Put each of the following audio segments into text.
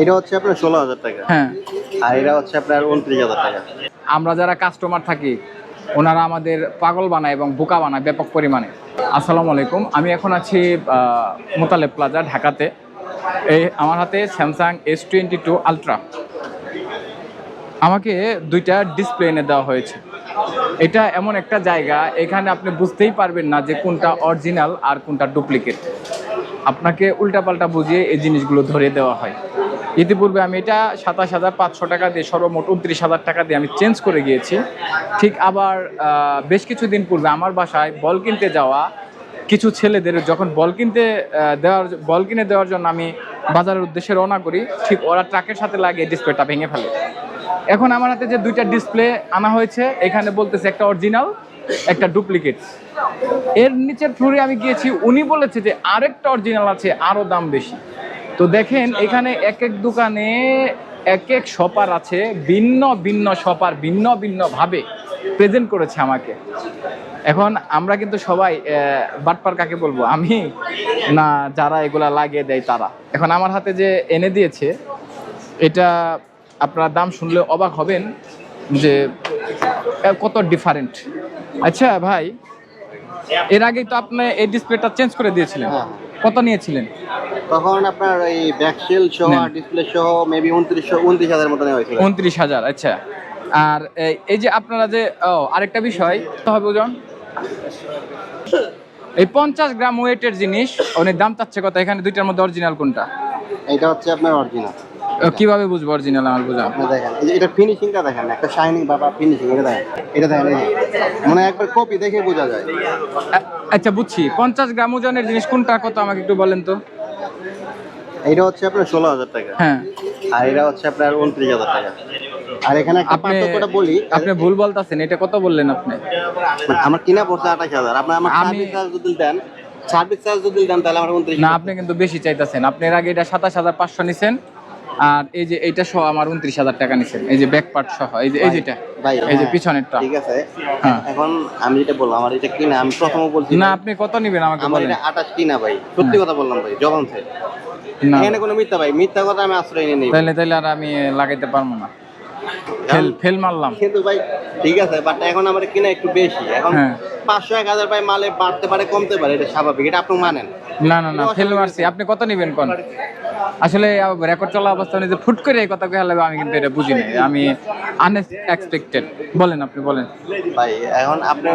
এটা হচ্ছে আপনার ষোলো হাজার টাকা। হ্যাঁ। আর এটা হচ্ছে আপনার উনত্রিশ হাজার টাকা। আমরা যারা কাস্টমার থাকি ওনারা আমাদের পাগল বানায় এবং বোকা বানায় ব্যাপক পরিমাণে। আসসালামু আলাইকুম আমি এখন আছি আহ, মোতালেব প্লাজা ঢাকাতে। এই আমার হাতে Samsung S twenty two ultra আমাকে দুইটা ডিসপ্লে এনে দেওয়া হয়েছে। এটা এমন একটা জায়গা এখানে আপনি বুঝতেই পারবেন না যে কোনটা অরিজিনাল আর কোনটা ডুপ্লিকেট আপনাকে উল্টাপাল্টা বুঝিয়ে এই জিনিসগুলো ধরে দেওয়া হয়। ইতিপূর্বে আমি এটা সাতাশ হাজার পাঁচশো টাকা দিয়ে সর্বমোট উনত্রিশ হাজার টাকা দিয়ে আমি চেঞ্জ করে গিয়েছি। ঠিক আবার বেশ কিছুদিন পূর্বে আমার বাসায় বল কিনতে যাওয়া কিছু ছেলেদের যখন বল কিনতে দেওয়ার, বল কিনে দেওয়ার জন্য আমি বাজারের উদ্দেশ্যে রওনা করি, ঠিক ওরা ট্রাকের সাথে লাগিয়ে ডিসপ্লেটা ভেঙে ফেলে। এখন আমার হাতে যে দুইটা ডিসপ্লে আনা হয়েছে, এখানে বলতেছে একটা অরিজিনাল, একটা ডুপ্লিকেট। এর নিচের ফ্লোরে আমি গিয়েছি, উনি বলেছে যে আরেকটা অরিজিনাল আছে আরও দাম বেশি। তো দেখেন এখানে এক এক দোকানে এক এক শপার আছে ভিন্ন ভিন্ন শপার ভিন্ন ভিন্ন ভাবে প্রেজেন্ট করেছে আমাকে। এখন আমরা কিন্তু সবাই বাটপার কাকে বলব? আমি? না যারা এগুলা লাগিয়ে দেয় তারা। এখন আমার হাতে যে এনে দিয়েছে এটা আপনারা দাম শুনলে অবাক হবেন যে কত ডিফারেন্ট আচ্ছা ভাই এর আগেই তো আপনি এই ডিসপ্লেটা চেঞ্জ করে দিয়েছিলেন। হ্যাঁ। কত নিয়েছিলেন? তখন আপনার এই ব্যাকসেল সহ আর ডিসপ্লে সহ মেবি উনত্রিশশো উনত্রিশ হাজার মতো নেওয়া হয়েছিল। উনত্রিশ হাজার আচ্ছা। আর এই- যে আপনারা যে ও আরেকটা বিষয় হবে ওজন? এই পঞ্চাশ গ্রাম ওয়েটের জিনিস উনি দাম চাচ্ছে কত? এখানে দুইটার মধ্যে অরিজিনাল কোনটা? এটা হচ্ছে আপনার অরিজিনাল কীভাবে বুঝব অরিজিনাল আমার বুঝা? আপনি দেখেন এটা ফিনিশিংটা দেখেন একটা শাইনিং বাবা ফিনিশিং এটা দেখেন এটা দেখেন। মানে একবার কপি দেখে বোঝা যায়। আচ্ছা বুঝছি। পঞ্চাশ গ্রাম ওজনের জিনিস কোনটা কত আমাকে একটু বলেন তো? এটা হচ্ছে আপনার ষোলো হাজার টাকা। হ্যাঁ। আর এটা হচ্ছে আপনার উনত্রিশ হাজার টাকা। আর এখানে একটা পার্থক্যটা বলি আপনি ভুল বলতেছেন এটা কত বললেন আপনি? মানে আমার কিনা পড়ছে আঠাশ হাজার। আপনার আমার আমি- সার্ভিস চার্জ যদি দেন সার্ভিস চার্জ যদি দেন তাহলে আমার উনত্রিশ না আপনি কিন্তু বেশি চাইতেছেন। আপনি এর আগে এটা সাতাশ হাজার পাঁচশো নিছেন আর এই যে এইটা সহ আমার উনত্রিশ হাজার টাকা নিছেন। এই যে ব্যাক পার্ট সহ এই যে এই যেটা। ভাই এই যে হ্যাঁ, পিছনেরটা। ঠিক আছে। হ্যাঁ। এখন আমি যেটা বললাম আমার এটা কিনা আমি প্রথমে বলছি না আপনি কত নিবেন আমাকে আমার বলেন। এটা আঠাশ কিনা ভাই সত্যি কথা বললাম ভাই যখন থেকে এখানে কোনো মিথ্যা ভাই মিথ্যা কথা আমি আশ্রয় নিয়ে নিই। তাইলে আর আমি লাগাইতে পারব না। ফেল ফেল মারলাম। কিন্তু ভাই ঠিক আছে বাট এখন আমার কিনা একটু বেশি এখন হ্যাঁ। পাঁচশো এক হাজার ভাই মালে বাড়তে পারে কমতে পারে এটা স্বাভাবিক এটা আপনি মানেন। না না না ফেল মারছি। আপনি কত নিবেন কোন? আসলে রেকর্ড চলা অবস্থা যে ফুট করে এই কথা কয়ে আমি কিন্তু এটা বুঝি নাই। আমি আনএক্সপেক্টেড বলেন আপনি বলেন। ভাই এখন আপনি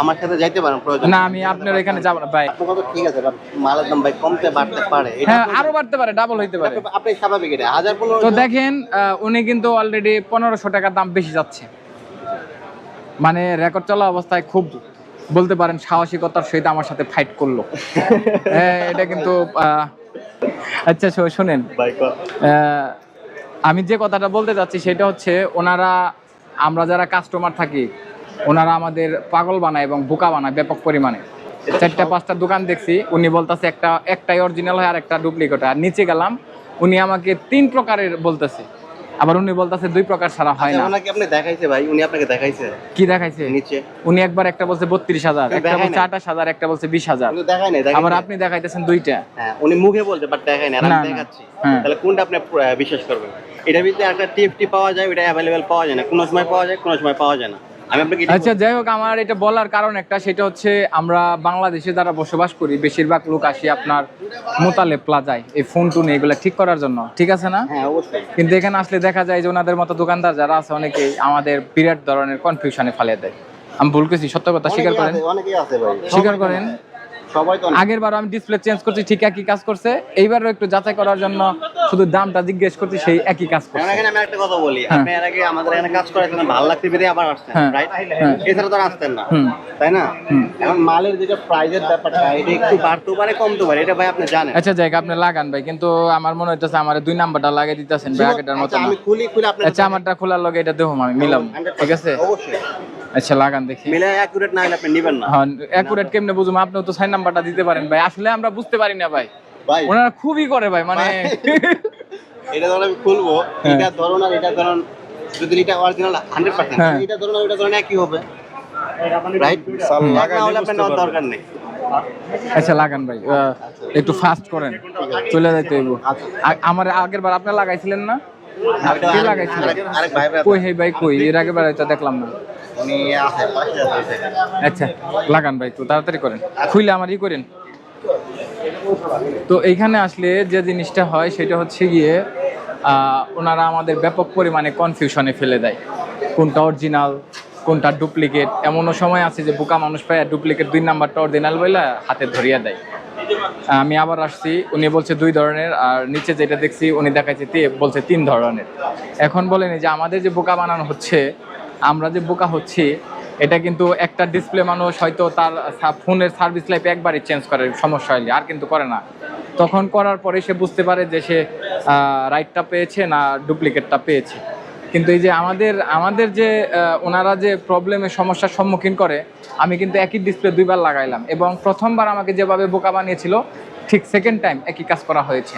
আমার সাথে যাইতে পারেন প্রয়োজন না আমি আপনার এখানে যাব না ভাই। কথা ঠিক আছে মালের দাম ভাই কমতে বাড়তে পারে হ্যাঁ আরও বাড়তে পারে ডাবল হইতে পারে। আপনি- স্বাভাবিক এটা হাজার পনেরো তো দেখেন উনি কিন্তু অলরেডি পনেরোশো টাকার দাম বেশি যাচ্ছে। মানে রেকর্ড চলা অবস্থায় খুব বলতে পারেন সাহসিকতার সহিত আমার সাথে ফাইট করল। হ্যাঁ, এটা কিন্তু আচ্ছা শোনেন। আমি যে কথাটা বলতে চাচ্ছি সেটা হচ্ছে ওনারা আমরা যারা কাস্টমার থাকি ওনারা আমাদের পাগল বানায় এবং বোকা বানায় ব্যাপক পরিমাণে। চারটা পাঁচটা দোকান দেখছি উনি বলতেছে একটা একটাই অরিজিনাল হয় আর একটা ডুপ্লিকেট আর নিচে গেলাম উনি আমাকে তিন প্রকারের বলতেছে। আবার উনি বলতেছে দুই প্রকার ছাড়া হয় না। ওনাকে আপনি দেখাইছে ভাই? উনি আপনাকে দেখাইছে? কি দেখাইছে? নিচে। উনি একবার একটা বলছে বত্রিশ হাজার একটা বলছে আঠাশ হাজার একটা বলছে বিশ হাজার। দেখাই নাই আবার আপনি দেখাইতেছেন দুইটা। হ্যাঁ উনি মুখে বলছে বাট দেখাই না আমি দেখাচ্ছি। হ্যাঁ। তাহলে কোনটা আপনি বিশ্বাস করবেন? এটা ভিতরে একটা টিএফটি পাওয়া যায় ওটা অ্যাভেলেবেল পাওয়া যায় না। কোনো সময় পাওয়া যায় কোনো সময় পাওয়া যায় না। আমি আপনাকে আচ্ছা যাই হোক আমার এটা বলার কারণ একটা সেটা হচ্ছে আমরা বাংলাদেশে যারা বসবাস করি বেশিরভাগ লোক আসি আপনার মোতালে প্লাজায় এই ফোন টোন এগুলো ঠিক করার জন্য ঠিক আছে না? হ্যাঁ অবশ্যই। কিন্তু এখানে আসলে দেখা যায় যে ওনাদের মতো দোকানদার যারা আছে অনেকেই আমাদের বিরাট ধরনের কনফিউশনে ফালিয়ে দেয়। আমি ভুল করছি? সত্য কথা স্বীকার করেন? স্বীকার করেন। আগের বার আমি ডিসপ্লে চেঞ্জ করছি ঠিক একই কাজ করছে এইবারও একটু যাচাই করার জন্য শুধু দামটা জিজ্ঞেস করছি সেই একই কাজ করছে এখানে আমি একটা কথা বলি। হ্যাঁ। আপনি এর আগে আমাদের এখানে কাজ ভালো লাগতে পেরে আবার আসছেন হ্যাঁ। রাইট হ্যাঁ। এছাড়া তো আসতেন না তাই না? এখন মালের যেটা প্রাইজের ব্যাপারটা এটা একটু পারে পারে এটা ভাই আপনি জানেন। আচ্ছা যাই আপনি লাগান ভাই কিন্তু আমার মনে হইতেছে আমার দুই নাম্বারটা লাগিয়ে দিতেছেন ভাই আগেটার মতো আচ্ছা, আমি খুলি খুলে আপনার আচ্ছা আমারটা খোলার লগে এটা দেখুন আমি মিলাম ঠিক আছে? অবশ্যই। আচ্ছা লাগান দেখি। মিলে অ্যাকুরেট না হলে আপনি নেবেন না। হ্যাঁ অ্যাকুরেট কেমনে বুঝুম? আপনিও তো সাইন নাম্বারটা দিতে পারেন ভাই আসলে আমরা বুঝতে পারি না ভাই। ভাই। ওনারা খুবই করে ভাই মানে এটা ধরুন আমি খুলবো হ্যাঁ। এটা ধরুন আর এটা ধরুন যদি এটা অরিজিনাল হান্ড্রেড পার্সেন্ট। এটা ধরুন আর এটা ধরুন একই হবে। রাইট না হলে আপনার দরকার নেই। আচ্ছা লাগান ভাই একটু ফাস্ট করেন। চলে যাইতে হইব। আমার আগের বার আপনি লাগাইছিলেন না? কে লাগাইছিলেন কই হে ভাই কই? এর আগে বার তো দেখলাম না। আচ্ছা লাগান ভাই একটু তাড়াতাড়ি করেন। খুইলে আমার ই করেন। তো এইখানে আসলে যে জিনিসটা হয় সেটা হচ্ছে গিয়ে ওনারা আমাদের ব্যাপক পরিমাণে কনফিউশনে ফেলে দেয়। কোনটা অরিজিনাল কোনটা ডুপ্লিকেট এমনও সময় আছে যে বোকা মানুষ পায় ডুপ্লিকেট দুই নাম্বারটা অরিজিনাল বলে হাতে ধরিয়ে দেয়। আমি আবার আসছি, উনি বলছে দুই ধরনের, আর নিচে যেটা দেখছি উনি দেখাচ্ছে বলছে তিন ধরনের। এখন বলেনি যে আমাদের যে বোকা বানানো হচ্ছে, আমরা যে বোকা হচ্ছি এটা কিন্তু একটা ডিসপ্লে মানুষ হয়তো তার ফোনের সার্ভিস লাইফ একবারই চেঞ্জ করে, সমস্যা হলে আর কিন্তু করে না। তখন করার পরে সে বুঝতে পারে যে সে রাইটটা পেয়েছে না ডুপ্লিকেটটা পেয়েছে। কিন্তু এই যে আমাদের আমাদের যে ওনারা যে প্রবলেমের সমস্যার সম্মুখীন করে, আমি কিন্তু একই ডিসপ্লে দুইবার লাগাইলাম এবং প্রথমবার আমাকে যেভাবে বোকা বানিয়েছিল, ঠিক সেকেন্ড টাইম একই কাজ করা হয়েছে।